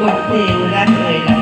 บทเพลงรักเอ่ยละ